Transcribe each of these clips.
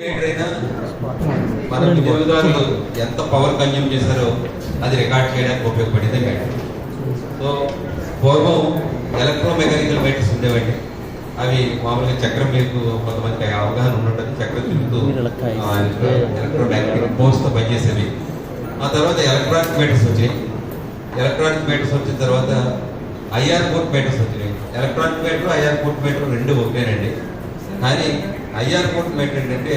మీటరైనా మన వినియోగదారులు ఎంత పవర్ కన్జ్యూమ్ చేశారో అది రికార్డ్ చేయడానికి ఉపయోగపడింది మీటర్ సో పూర్వం ఎలక్ట్రోమెకానికల్ మీటర్స్ ఉండేవండి. అవి మామూలుగా చక్రం మీకు కొంతమందికి అవగాహన ఉండుంటుంది చక్రం తిరుగుతూ ఎలక్ట్రోమాగ్నెటిక్ ఫోర్స్తో పనిచేసేవి. ఆ తర్వాత ఎలక్ట్రానిక్ మీటర్స్ వచ్చాయి ఎలక్ట్రానిక్ మీటర్స్ వచ్చిన తర్వాత ఐఆర్ పోర్ట్ మీటర్స్ వచ్చినాయి. Electronic meter IR port meter రెండు ఒకటేనండి కానీ ఐఆర్ కోర్ట్ మెట్ ఏంటంటే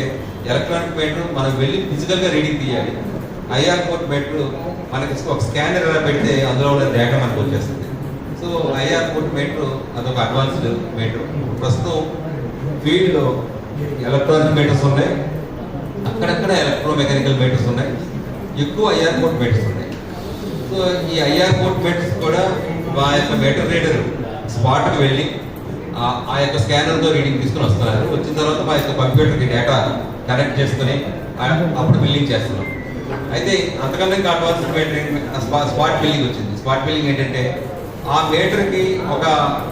ఎలక్ట్రానిక్ మీటర్ మనం వెళ్ళి ఫిజికల్గా రీడింగ్ తీయాలి. ఐఆర్ కోర్ట్ మీటర్ మనకి ఒక స్కానర్ ఎలా పెడితే అందులో ఉన్న డేటా మనకు వచ్చేస్తుంది. సో ఐఆర్ కోర్ట్ మీటర్ అదొక అడ్వాన్స్డ్ మీటర్ ప్రస్తుతం ఫీల్డ్లో ఎలక్ట్రానిక్ మీటర్స్ ఉన్నాయి. అక్కడక్కడ ఎలక్ట్రో మెకానికల్ మీటర్స్ ఉన్నాయి. ఎక్కువ ఐఆర్ కోర్ట్ మీటర్స్ ఉన్నాయి. సో ఈ ఐఆర్ కోర్ట్ మీటర్స్ కూడా మా యొక్క మీటర్ రీడర్ స్పాట్కి వెళ్ళి ఆ- యొక్క స్కానర్తో రీడింగ్ తీసుకుని వస్తున్నారు. వచ్చిన తర్వాత మా యొక్క కంప్యూటర్కి డేటా కనెక్ట్ చేసుకుని అప్పుడు బిల్లింగ్ చేస్తున్నాం. అయితే అంతకన్నా ఇంకా అడ్వాన్స్ మీటర్ స్పాట్ బిల్లింగ్ వచ్చింది. స్పాట్ బిల్లింగ్ ఏంటంటే ఆ మీటర్కి ఒక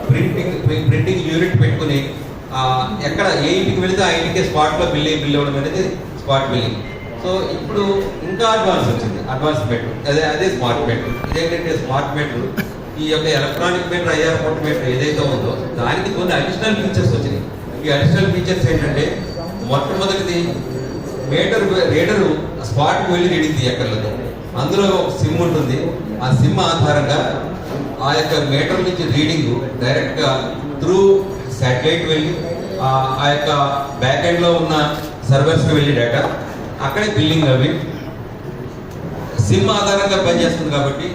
ప్రింటింగ్ ప్రింటింగ్ యూనిట్ పెట్టుకుని ఎక్కడ ఏ ఇంటికి వెళితే ఆ ఇంటికి స్పాట్లో బిల్లింగ్ బిల్ ఇవ్వడం అనేది స్పాట్ బిల్లింగ్. సో ఇప్పుడు ఇంకా అడ్వాన్స్ వచ్చింది. Advance meter. అదే అదే స్మార్ట్ మెట్రో. ఇదేంటంటే స్మార్ట్ మీటర్? ఈ యొక్క electronic meter IR port meter ఏదైతే ఉందో దానికి కొన్ని అడిషనల్ ఫీచర్స్ వచ్చినాయి. ఈ అడిషనల్ ఫీచర్స్ ఏంటంటే మొట్టమొదటిది మీటర్ రీడరు స్పాట్కి వెళ్ళి రీడింగ్ తీయక్కర్లేదు. అందులో ఒక సిమ్ ఉంటుంది. ఆ సిమ్ ఆధారంగా ఆ యొక్క మీటర్ నుంచి రీడింగ్ డైరెక్ట్గా త్రూ శాటిలైట్ వెళ్ళి ఆ ఆ యొక్క బ్యాక్ ఎండ్లో ఉన్న సర్వర్స్కి వెళ్ళి డేటా అక్కడే బిల్లింగ్ అవి. సిమ్ ఆధారంగా పనిచేస్తుంది కాబట్టి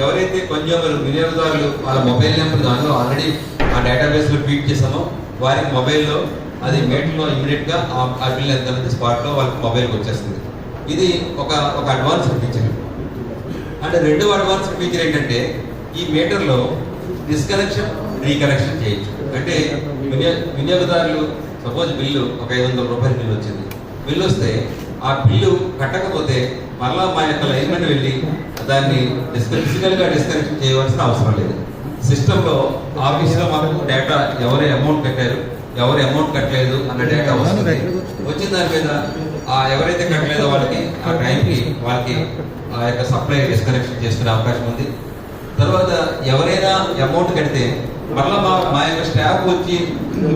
ఎవరైతే కొంచెం వినియోగదారులు వాళ్ళ మొబైల్ నెంబర్ దానిలో ఆల్రెడీ ఆ డేటాబేస్లో ఫీడ్ చేసామో వారికి మొబైల్లో అది మీటర్లో ఇమీడియట్గా ఆ బిల్ ఎంత స్పాట్లో వాళ్ళకి మొబైల్కి వచ్చేస్తుంది. ఇది ఒక ఒక అడ్వాన్స్ ఫీచర్. అండ్ రెండవ అడ్వాన్స్ ఫీచర్ ఏంటంటే ఈ మీటర్లో డిస్కనెక్షన్ రీకనెక్షన్ చేయొచ్చు. అంటే వినియోగదారులు సపోజ్ బిల్లు ఒక ఐదు వందల రూపాయల బిల్లు వచ్చింది. బిల్లు వస్తే ఆ బిల్లు కట్టకపోతే మరలా మా యొక్క లైన్మెన్ వెళ్ళి దాన్ని ఫిజికల్గా డిస్కనెక్షన్ చేయవలసిన అవసరం లేదు. సిస్టంలో ఆఫీస్లో మాకు డేటా ఎవరు అమౌంట్ కట్టారు ఎవరు అమౌంట్ కట్టలేదు అన్న డేటా వస్తుంది. వచ్చిన దాని మీద ఆ ఎవరైతే కట్టలేదో వాళ్ళకి ఆ టైంకి వాళ్ళకి ఆ యొక్క సప్లై డిస్కనెక్షన్ చేసుకునే అవకాశం ఉంది. తర్వాత ఎవరైనా అమౌంట్ కడితే మరలా మా మా యొక్క స్టాఫ్ వచ్చి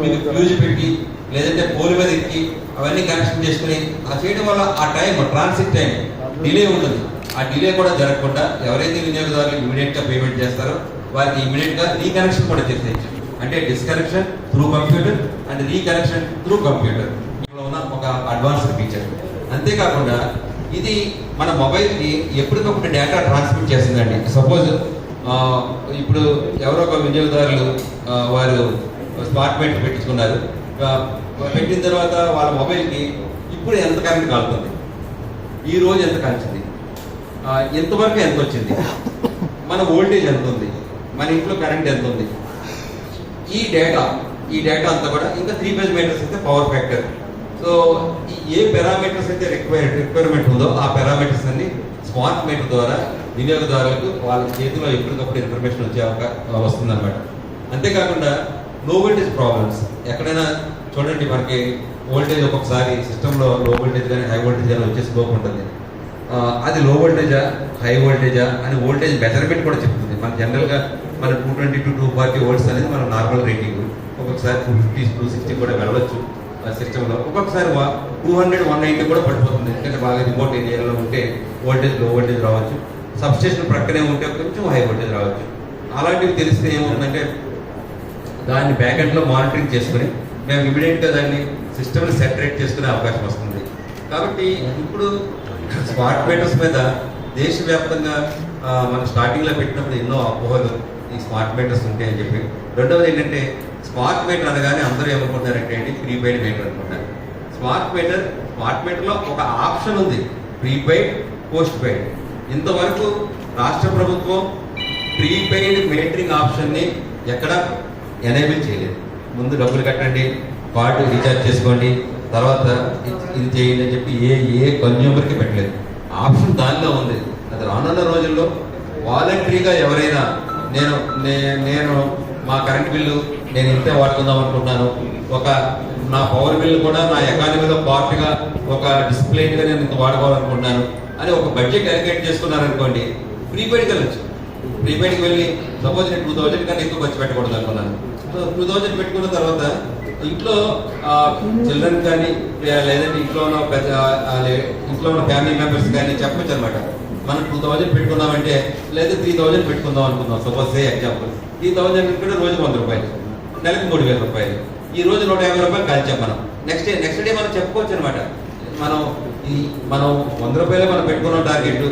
మీకు ఫ్యూజ్ పెట్టి లేదంటే పోల్ మీద ఎక్కి అవన్నీ కనెక్షన్ చేసుకుని ఆ చేయడం వల్ల ఆ టైం ట్రాన్సిట్ టైం డిలే ఉంటుంది ఆ డిలే కూడా జరగకుండా ఎవరైతే వినియోగదారులు ఇమీడియట్గా పేమెంట్ చేస్తారో వారికి ఇమీడియట్గా రీకనెక్షన్ కూడా చేసేయచ్చు. అంటే disconnection through computer and reconnection through computer. ఉన్న ఒక అడ్వాన్స్డ్ ఫీచర్. అంతేకాకుండా ఇది మన మొబైల్కి ఎప్పటికప్పుడు డేటా ట్రాన్స్మిట్ చేస్తుందండి. సపోజ్ ఇప్పుడు ఎవరో ఒక వినియోగదారులు వారు స్మార్ట్ మీటర్ పెట్టించుకున్నారు. పెట్టిన తర్వాత వాళ్ళ మొబైల్కి ఇప్పుడు ఎంత కరెంట్ కాలుతుంది? ఈ రోజు ఎంత కాల్చింది ఎంతవరకు ఎంత వచ్చింది? మన ఓల్టేజ్ ఎంత ఉంది? మన ఇంట్లో కరెంట్ ఎంత ఉంది? ఈ డేటా ఈ డేటా అంతా కూడా ఇంకా త్రీ ఫేజ్ మీటర్స్ అయితే పవర్ ఫ్యాక్టర్ సో ఈ- ఏ పారామీటర్స్ అయితే రిక్వైర్ రిక్వైర్మెంట్ ఉందో ఆ పారామీటర్స్ అన్ని స్మార్ట్ మీటర్ ద్వారా వినియోగదారులకు వాళ్ళ చేతిలో ఎప్పటికప్పుడు ఇన్ఫర్మేషన్ వచ్చే అవకాశం వస్తుందన్నమాట. అంతేకాకుండా లో వోల్టేజ్ ప్రాబ్లమ్స్ ఎక్కడైనా చూడండి మనకి వోల్టేజ్ ఒక్కొక్కసారి సిస్టంలో లో వోల్టేజ్ కానీ హై వోల్టేజ్ కానీ వచ్చేసి లోపు ఉంటుంది అది లో వోల్టేజా హై వోల్టేజా అని వోల్టేజ్ మెజర్మెంట్ కూడా చెప్తుంది. మన జనరల్గా మన two twenty to two forty volts అనేది మన నార్మల్ రేటింగ్ ఒక్కొక్కసారి టూ ఫిఫ్టీ టూ సిక్స్టీ కూడా వెళ్ళవచ్చు ఆ సిస్టంలో ఒక్కొక్కసారి టూ హండ్రెడ్ వన్ నైంటీ కూడా పడిపోతుంది. ఎందుకంటే బాగా రిమోట్ ఏరియాలో ఉంటే వోల్టేజ్లో వోల్టేజ్ రావచ్చు. సబ్స్టేషన్ ప్రక్కనే ఉంటే కొంచెం హై వోల్టేజ్ రావచ్చు. అలాంటివి తెలిస్తే ఏమవుతుందంటే దాన్ని బ్యాకెట్లో మానిటరింగ్ చేసుకుని మేము ఇమీడియట్గా దాన్ని సిస్టమ్ని సెటరేట్ చేసుకునే అవకాశం వస్తుంది. కాబట్టి ఇప్పుడు స్మార్ట్ మీటర్స్ మీద దేశవ్యాప్తంగా మనం స్టార్టింగ్లో పెట్టినప్పుడు ఎన్నో అపోహలు ఈ స్మార్ట్ మీటర్స్ ఉంటాయి అని చెప్పి. రెండవది ఏంటంటే స్మార్ట్ మీటర్ అనగానే అందరూ ఏమనుకుంటారంటే ఏంటి? ప్రీపెయిడ్ మీటర్ అనుకుంటారు స్మార్ట్ మీటర్ స్మార్ట్ మీటర్లో ఒక ఆప్షన్ ఉంది. ప్రీపెయిడ్ పోస్ట్ పెయిడ్ ఇంతవరకు రాష్ట్ర ప్రభుత్వం ప్రీపెయిడ్ మీటరింగ్ ఆప్షన్ని ఎక్కడ ఎనేబుల్ చేయలేదు. ముందు డబ్బులు కట్టండి కార్డు రీఛార్జ్ చేసుకోండి తర్వాత ఇది- చేయండి అని చెప్పి ఏ ఏ కన్జ్యూమర్కి పెట్టలేదు. ఆప్షన్ దానిలో ఉంది. అది రానున్న రోజుల్లో వాలంటరీగా ఎవరైనా నేను నేను మా కరెంట్ బిల్లు నేను ఇంతే వాడుకుందాం అనుకుంటున్నాను. ఒక నా పవర్ బిల్లు కూడా నా ఎకానమీలో పార్ట్గా ఒక డిసిప్లైన్గా నేను ఇంత వాడుకోవాలనుకుంటున్నాను అని ఒక బడ్జెట్ అలికేట్ చేసుకున్నారనుకోండి ప్రీపెయిడ్కి వెళ్ళచ్చు ప్రీపెయిడ్కి వెళ్ళి సపోజ్ నేను టూ థౌజండ్ కన్నా ఎక్కువ ఖర్చు పెట్టకూడదు అనుకున్నాను సో టూ థౌజండ్ పెట్టుకున్న తర్వాత ఇంట్లో చిల్డ్రన్ కానీ లేదంటే ఇంట్లో ఉన్న పెద్ద ఇంట్లో ఉన్న ఫ్యామిలీ మెంబర్స్ కానీ చెప్పచ్చు అనమాట మనం టూ థౌజండ్ పెట్టుకున్నామంటే లేదా త్రీ థౌజండ్ పెట్టుకుందాం అనుకుందాం. Suppose say example three thousand పెట్టుకుంటే రోజు వంద రూపాయలు నెలకు మూడు వేల రూపాయలు. ఈ రోజు నూట యాభై రూపాయలు కలిసి మనం. నెక్స్ట్ డే నెక్స్ట్ డే మనం చెప్పుకోవచ్చు అనమాట మనం ఈ మనం వంద రూపాయలే మనం పెట్టుకున్నాం టార్గెట్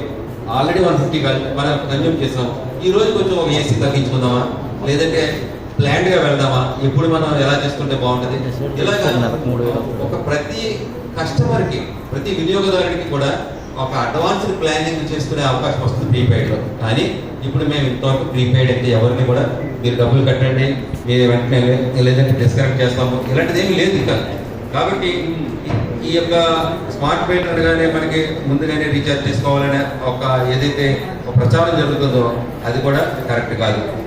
ఆల్రెడీ వన్ ఫిఫ్టీ మనం కన్జ్యూమ్ చేసాం. ఈ రోజు కొంచెం ఒక ఏసీ తగ్గించుకుందామా? లేదంటే ప్లాంట్గా వెళ్దామా? ఎప్పుడు మనం ఎలా చేసుకుంటే బాగుంటది? ఇలాగా ఒక ప్రతి కస్టమర్కి ప్రతి వినియోగదారుడికి కూడా ఒక అడ్వాన్స్డ్ ప్లానింగ్ చేసుకునే అవకాశం వస్తుంది ప్రీపెయిడ్లో. కానీ ఇప్పుడు మేము ఇంతవరకు ప్రీపెయిడ్ అయితే ఎవరిని కూడా మీరు డబ్బులు కట్టండి మీరు వెంటనే లేదంటే డిస్కనెక్ట్ చేస్తాము. ఇలాంటిది ఏమీ లేదు ఇంకా. కాబట్టి ఈ- యొక్క స్మార్ట్ మీటర్ అనగానే మనకి ముందుగానే రీఛార్జ్ చేసుకోవాలనే ఒక ఏదైతే ప్రచారం జరుగుతుందో అది కూడా కరెక్ట్ కాదు.